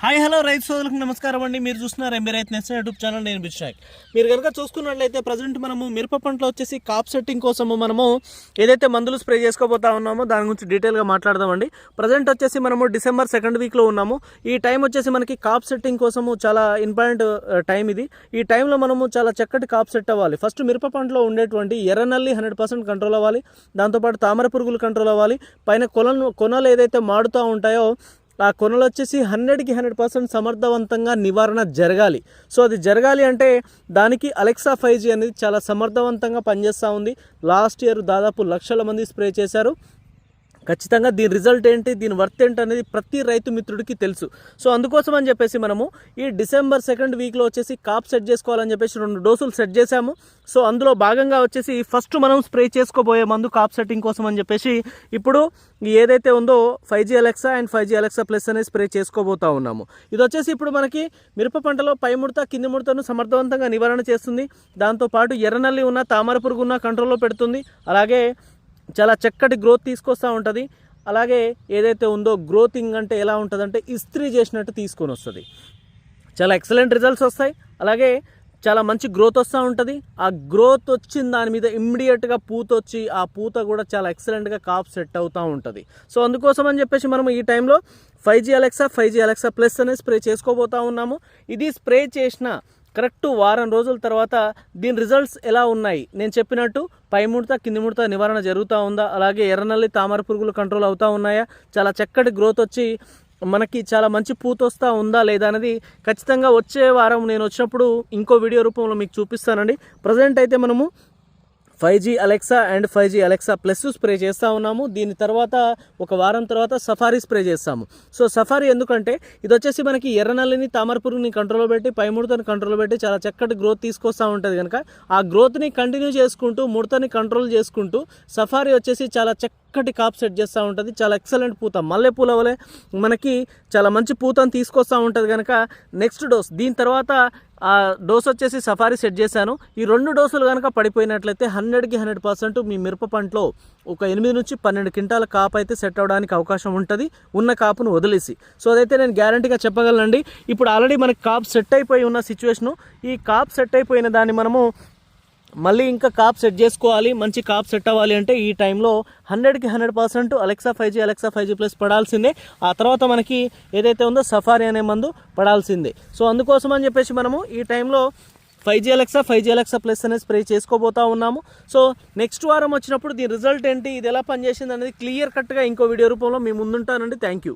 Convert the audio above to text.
Hi hello రైతు సోదరులకు నమస్కారం అండి. మీరు చూస్తున్నారు ఎంబీ రైతు నెక్స్ట్ యూట్యూబ్ ఛానల్ నేను బిషాక్ మీరు కనుక చూసుకున్నట్లయితే ప్రజెంట్ మనము మిరప పంటలో వచ్చేసి కాప్ సెట్టింగ్ కోసము మనము ఏదైతే మందులు స్ప్రే చేసుకోబోతా ఉన్నామో దాని గురించి డీటెయిల్గా మాట్లాడదామండి ప్రజెంట్ వచ్చేసి మనము డిసెంబర్ సెకండ్ వీక్లో ఉన్నాము. ఈ టైం వచ్చేసి మనకి కాప్ సెట్టింగ్ కోసము చాలా ఇంపార్టెంట్ టైం ఇది. ఈ టైంలో మనము చాలా చక్కటి కాప్ సెట్ అవ్వాలి. ఫస్ట్ మిరప పంటలో ఉండేటువంటి ఎర్రనల్లి హండ్రెడ్ పర్సెంట్ కంట్రోల్ అవ్వాలి. దాంతోపాటు తామర పురుగులు కంట్రోల్ అవ్వాలి. పైన కొలను కొనలు ఏదైతే మాడుతూ ఉంటాయో ఆ కొనలు వచ్చేసి హండ్రెడ్కి హండ్రెడ్ పర్సెంట్ సమర్థవంతంగా నివారణ జరగాలి. సో అది జరగాలి అంటే దానికి అలెక్సా ఫైవ్ జీ అనేది చాలా సమర్థవంతంగా పనిచేస్తూ ఉంది. లాస్ట్ ఇయర్ దాదాపు లక్షల మంది స్ప్రే చేశారు. ఖచ్చితంగా దీని రిజల్ట్ ఏంటి దీని వర్త్ ఏంటి అనేది ప్రతి రైతు మిత్రుడికి తెలుసు. సో అందుకోసం అని చెప్పేసి మనము ఈ డిసెంబర్ సెకండ్ వీక్లో వచ్చేసి కాప్ సెట్ చేసుకోవాలని చెప్పేసి రెండు డోసులు సెట్ చేశాము. సో అందులో భాగంగా వచ్చేసి ఫస్ట్ మనం స్ప్రే చేసుకోబోయే మందు కాప్ సెట్టింగ్ కోసం అని చెప్పేసి ఇప్పుడు ఏదైతే ఉందో five G Alexa and five G Alexa plus అనేది స్ప్రే చేసుకోబోతా ఉన్నాము. ఇది వచ్చేసి ఇప్పుడు మనకి మిరప పంటలో పై ముడత కింది ముడతను సమర్థవంతంగా నివారణ చేస్తుంది. దాంతోపాటు ఎర్రనల్లి ఉన్న తామర పురుగు ఉన్న కంట్రోల్లో పెడుతుంది. అలాగే చాలా చక్కటి గ్రోత్ తీసుకొస్తూ ఉంటుంది. అలాగే ఏదైతే ఉందో గ్రోతింగ్ అంటే ఎలా ఉంటుందంటే ఇస్త్రీ చేసినట్టు తీసుకొని వస్తుంది. చాలా ఎక్సలెంట్ రిజల్ట్స్ వస్తాయి. అలాగే చాలా మంచి గ్రోత్ వస్తూ ఉంటుంది. ఆ గ్రోత్ వచ్చిన దాని మీద ఇమ్మీడియట్గా పూత వచ్చి ఆ పూత కూడా చాలా ఎక్సలెంట్గా కాప్ సెట్ అవుతూ ఉంటుంది. సో అందుకోసం అని చెప్పేసి మనం ఈ టైంలో five G Alexa five G Alexa plus అనేది స్ప్రే చేసుకోబోతూ ఉన్నాము. ఇది స్ప్రే చేసిన కరెక్ట్ వారం రోజుల తర్వాత దీని రిజల్ట్స్ ఎలా ఉన్నాయి? నేను చెప్పినట్టు పై ముడత కింది ముడత నివారణ జరుగుతూ ఉందా? అలాగే ఎర్రనల్లి తామర పురుగులు కంట్రోల్ అవుతూ ఉన్నాయా? చాలా చక్కటి గ్రోత్ వచ్చి మనకి చాలా మంచి పూత వస్తూ ఉందా లేదా అనేది ఖచ్చితంగా వచ్చే వారం నేను వచ్చినప్పుడు ఇంకో వీడియో రూపంలో మీకు చూపిస్తానండి. ప్రజెంట్ అయితే మనము five G Alexa and five G Alexa plus spray చేస్తూ ఉన్నాము. దీని తర్వాత ఒక వారం తర్వాత సఫారీ స్ప్రే చేస్తాము. సో సఫారీ ఎందుకంటే ఇది వచ్చేసి మనకి ఎర్రనల్లిని తామర పురుగుని కంట్రోల్లో పెట్టి పై ముడతని కంట్రోల్లో పెట్టి చాలా చక్కటి గ్రోత్ తీసుకొస్తూ ఉంటుంది కనుక ఆ గ్రోత్ని కంటిన్యూ చేసుకుంటూ ముడతని కంట్రోల్ చేసుకుంటూ సఫారీ వచ్చేసి చాలా చక్కటి కాప్ సెట్ చేస్తూ ఉంటుంది. చాలా ఎక్సలెంట్ పూత. మల్లెపూల వలె మనకి చాలా మంచి పూతను తీసుకొస్తూ ఉంటుంది కనుక నెక్స్ట్ డోస్ దీని తర్వాత ఆ డోస్ వచ్చేసి సఫారీ సెట్ చేశాను. ఈ రెండు డోసులు కనుక పడిపోయినట్లయితే హండ్రెడ్కి హండ్రెడ్ పర్సెంట్ మీ మిరప పంటలో ఒక ఎనిమిది నుంచి పన్నెండు క్వింటాల కాపు అయితే సెట్ అవ్వడానికి అవకాశం ఉంటుంది. ఉన్న కాపును వదిలేసి. సో అదైతే నేను గ్యారంటీగా చెప్పగలనండి. ఇప్పుడు ఆల్రెడీ మనకి కాప్ సెట్ అయిపోయి ఉన్న సిచ్యువేషను. ఈ కాప్ సెట్ అయిపోయిన దాన్ని మనము మళ్ళీ ఇంకా కాప్ సెట్ చేసుకోవాలి మంచి కాప్ సెట్ అవ్వాలి అంటే ఈ టైంలో హండ్రెడ్కి hundred percent Alexa five G Alexa five G plus పడాల్సిందే. ఆ తర్వాత మనకి ఏదైతే ఉందో సఫారీ అనే మందు పడాల్సిందే. సో అందుకోసం అని చెప్పేసి మనము ఈ టైంలో five G Alexa five G Alexa plus అనేది స్ప్రే చేసుకోబోతా ఉన్నాము. సో నెక్స్ట్ వారం వచ్చినప్పుడు దీని రిజల్ట్ ఏంటి ఇది ఎలా పనిచేసింది అనేది క్లియర్ కట్గా ఇంకో వీడియో రూపంలో మీ ముందుంటానండి. Thank you